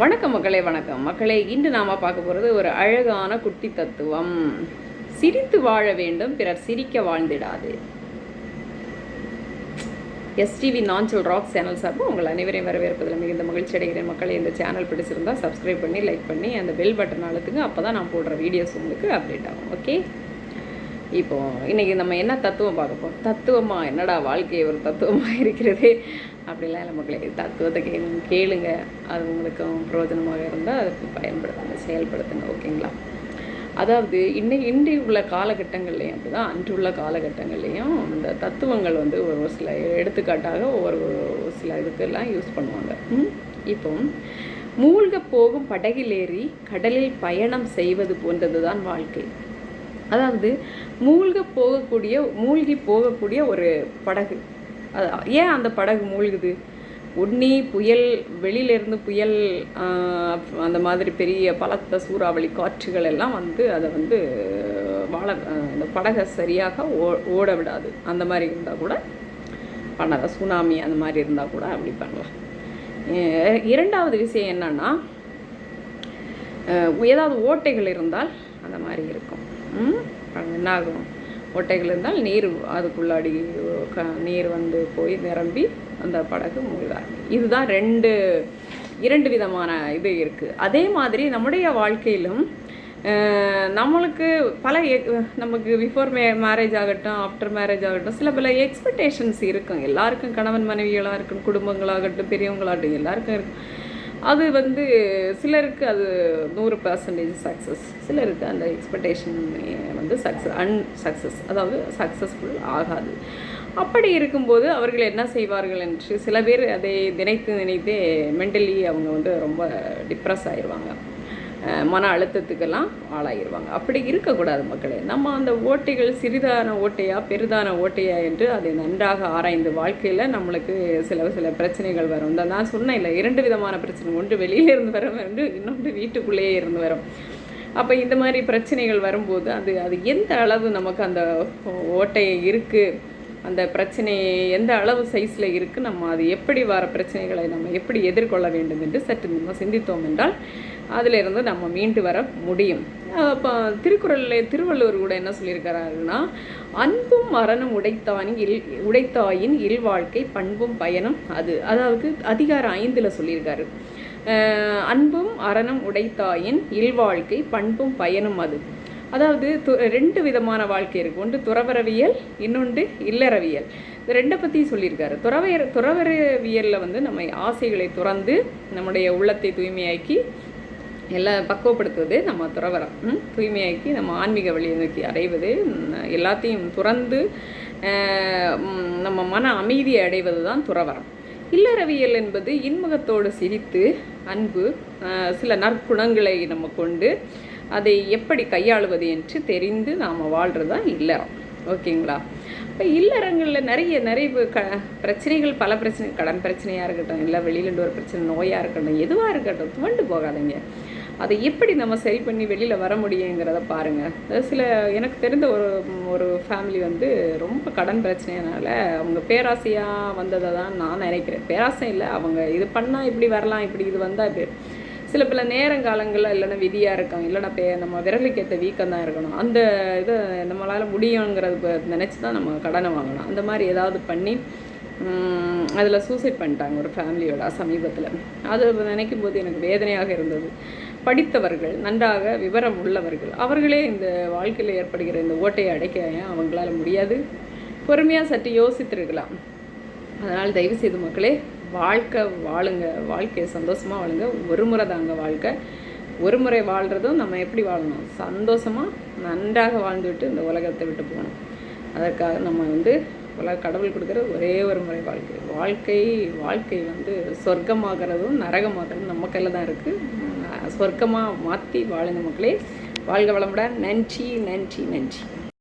வணக்கம் மக்களே வணக்கம். மக்களே இன்று நாம் பார்க்க போகிறது ஒரு அழகான குட்டி தத்துவம். சிரித்து வாழ வேண்டும் பிறர் சிரிக்க வாழ்ந்திடாது. எஸ்டிவி நாஞ்சல் ராக் சேனல் சார்பாக உங்கள் அனைவரையும் வரவேற்பதில் மிகுந்த மகிழ்ச்சி அடைகிறேன். மக்களை இந்த சேனல் பிடிச்சிருந்தா சப்ஸ்கிரைப் பண்ணி லைக் பண்ணி அந்த பெல் பட்டன் அழுத்துங்க. அப்போ தான் நான் போடுற வீடியோஸ் உங்களுக்கு அப்டேட் ஆகும். ஓகே இப்போ இன்றைக்கி நம்ம என்ன தத்துவம் பார்க்க போகிறோம் தத்துவமா என்னடா வாழ்க்கையை ஒரு தத்துவமாக இருக்கிறது? அப்படிலாம் இல்லை மக்களே தத்துவத்தை கே கேளுங்க. அது உங்களுக்கும் பிரயோஜனமாக இருந்தால் அதுக்கு பயன்படுத்துங்க செயல்படுத்துங்க ஓகேங்களா? அதாவது இன்னைக்கு இன்றி உள்ள காலகட்டங்கள்லையும் அப்படிதான் அன்று உள்ள காலகட்டங்கள்லையும் இந்த தத்துவங்கள் வந்து ஒரு சில எடுத்துக்காட்டாக ஒவ்வொரு ஒரு சில இதுக்கெல்லாம் யூஸ் பண்ணுவாங்க. இப்போ மூழ்க போகும் படகிலேறி கடலில் பயணம் செய்வது போன்றது தான் வாழ்க்கை. அதாவது மூழ்க போகக்கூடிய மூழ்கி போகக்கூடிய ஒரு படகு. அது ஏன் அந்த படகு மூழ்குது? ஒன்னி புயல் வெளியிலேருந்து புயல் அந்த மாதிரி பெரிய பலத்த சூறாவளி காற்றுகள் எல்லாம் வந்து அதை வந்து வாழ அந்த படகை சரியாக ஓ ஓட விடாது. அந்த மாதிரி இருந்தால் கூட பண்ணலாம். சுனாமி அந்த மாதிரி இருந்தால் கூட அப்படி பண்ணலாம். இரண்டாவது விஷயம் என்னன்னா ஏதாவது ஓட்டைகள் இருந்தால் அந்த மாதிரி இருக்கும். என்ன ஆகும் ஓட்டைகள் இருந்தால் நீர் அதுக்குள்ளாடி க நீர் வந்து போய் நிரம்பி அந்த படகு மூழ்கார் இதுதான் ரெண்டு இரண்டு விதமான இது இருக்குது அதே மாதிரி நம்முடைய வாழ்க்கையிலும் நம்மளுக்கு பல நமக்கு பிஃபோர் மே மேரேஜ் ஆகட்டும் ஆஃப்டர் மேரேஜ் ஆகட்டும் சில பல எக்ஸ்பெக்டேஷன்ஸ் இருக்கும். எல்லாருக்கும் கணவன் மனைவிகளாக இருக்கும் குடும்பங்களாகட்டும் பெரியவங்களாகட்டும் எல்லாருக்கும் இருக்கும். அது வந்து சிலருக்கு அது நூறு பர்சன்டேஜ் சக்ஸஸ் சிலருக்கு அந்த எக்ஸ்பெக்டேஷன் வந்து சக்ஸஸ் அன் சக்ஸஸ் அதாவது சக்ஸஸ்ஃபுல் ஆகாது. அப்படி இருக்கும்போது அவர்கள் என்ன செய்வார்கள் என்று சில பேர் அதை நினைத்து நினைத்தே மென்டலி அவங்க வந்து ரொம்ப டிப்ரெஸ் ஆயிடுவாங்க மன அழுத்தத்துக்கெல்லாம் ஆளாகிடுவாங்க அப்படி இருக்கக்கூடாது மக்களே. நம்ம அந்த ஓட்டைகள் சிறிதான ஓட்டையா பெரிதான ஓட்டையா என்று அதை நன்றாக ஆராய்ந்து வாழ்க்கையில் நம்மளுக்கு சில சில பிரச்சனைகள் வரும். இந்த நான் சொன்னேன் இல்லை இரண்டு விதமான பிரச்சனை. ஒன்று வெளியில இருந்து வரும் ரெண்டு இன்னொன்று வீட்டுக்குள்ளேயே இருந்து வரும். அப்போ இந்த மாதிரி பிரச்சனைகள் வரும்போது அது அது எந்த அளவு நமக்கு அந்த ஓட்டை இருக்குது அந்த பிரச்சனை எந்த அளவு சைஸில் இருக்குது நம்ம அது எப்படி வர பிரச்சனைகளை நம்ம எப்படி எதிர்கொள்ள வேண்டும் என்று சற்று நம்ம சிந்தித்தோம் என்றால் அதிலிருந்து நம்ம மீண்டு வர முடியும். அப்போ திருக்குறளில் திருவள்ளுவர் கூட என்ன சொல்லியிருக்கிறாருன்னா அன்பும் மரணம் உடைத்தானின் இல் உடைத்தாயின் இல்வாழ்க்கை பண்பும் பயனும் அது. அதாவது அதிகாரம் ஐந்தில் சொல்லியிருக்காரு. அன்பும் அறனும் உடைத்தாயின் இல்வாழ்க்கை பண்பும் பயனும் அது. அதாவது து ரெண்டு விதமான வாழ்க்கை இருக்குது ஒன்று துறவரவியல் இன்னொன்று இல்லறவியல். இந்த ரெண்டை பற்றி சொல்லியிருக்காரு. துறவையர் துறவரவியலில் வந்து நம்ம ஆசைகளை துறந்து நம்முடைய உள்ளத்தை தூய்மையாக்கி எல்லாம் பக்குவப்படுத்துவது நம்ம துறவரம் ம்? தூய்மையாக்கி நம்ம ஆன்மீக வழியை நோக்கி அடைவது எல்லாத்தையும் துறந்து நம்ம மன அமைதியை அடைவது தான் துறவரம் இல்லறவியல் என்பது இன்முகத்தோடு சிரித்து அன்பு சில நற்குணங்களை நம்ம கொண்டு அதை எப்படி கையாளுவது என்று தெரிந்து நாம் வாழ்கிறது தான் இல்லறம் ஓகேங்களா? இப்போ இல்லறங்களில் நிறைய நிறைய க பிரச்சனைகள் பல பிரச்சனை கடன் பிரச்சனையாக இருக்கட்டும் இல்லை வெளியிலேருந்து ஒரு பிரச்சனை நோயாக இருக்கட்டும் எதுவாக இருக்கட்டும் துவண்டு போகாதீங்க. அதை எப்படி நம்ம சரி பண்ணி வெளியில் வர முடியுங்கிறத பாருங்கள் சில எனக்கு தெரிந்த ஒரு ஒரு ஃபேமிலி வந்து ரொம்ப கடன் பிரச்சனையினால அவங்க பேராசையாக வந்ததை தான் நான் நினைக்கிறேன். பேராசை இல்லை அவங்க இது பண்ணால் இப்படி வரலாம் இப்படி இது வந்தால் இப்படி சில பல நேரங்காலங்களில் இல்லைன்னா விதியாக இருக்கும் இல்லைன்னா பே நம்ம விரலுக்கு ஏற்ற வீக்கம் தான் இருக்கணும். அந்த இதை நம்மளால் முடியுங்கிறது நினச்சி தான் நம்ம கடனை வாங்கணும். அந்த மாதிரி ஏதாவது பண்ணி அதில் சூசைட் பண்ணிட்டாங்க ஒரு ஃபேமிலியோட சமீபத்தில். அது நினைக்கும் போது எனக்கு வேதனையாக இருந்தது. படித்தவர்கள் நன்றாக விவரம் உள்ளவர்கள் அவர்களே இந்த வாழ்க்கையில் ஏற்படுகிற இந்த ஓட்டையை அடைக்க ஏன் அவங்களால முடியாது? பொறுமையாக சற்று யோசித்திருக்கலாம். அதனால் தயவு செய்து மக்களே வாழ்க்கை வாழுங்க வாழ்க்கையை சந்தோஷமாக வாழுங்க. ஒரு முறை தாங்க வாழ்க்கை. ஒரு முறை வாழ்கிறதும் நம்ம எப்படி வாழணும்? சந்தோஷமாக நன்றாக வாழ்ந்துவிட்டு இந்த உலகத்தை விட்டு போகணும். அதற்காக நம்ம வந்து உலக கடவுள் கொடுக்குற ஒரே ஒரு முறை வாழ்க்கை. வாழ்க்கை வாழ்க்கை வந்து சொர்க்கமாகிறதும் நரகமாகிறதும் நம்ம கையில் தான் இருக்குது சொர்க்கமாக மாற்றி வாழுங்க மக்களே. வாழ்க வளமுடன். நன்றி நன்றி நன்றி.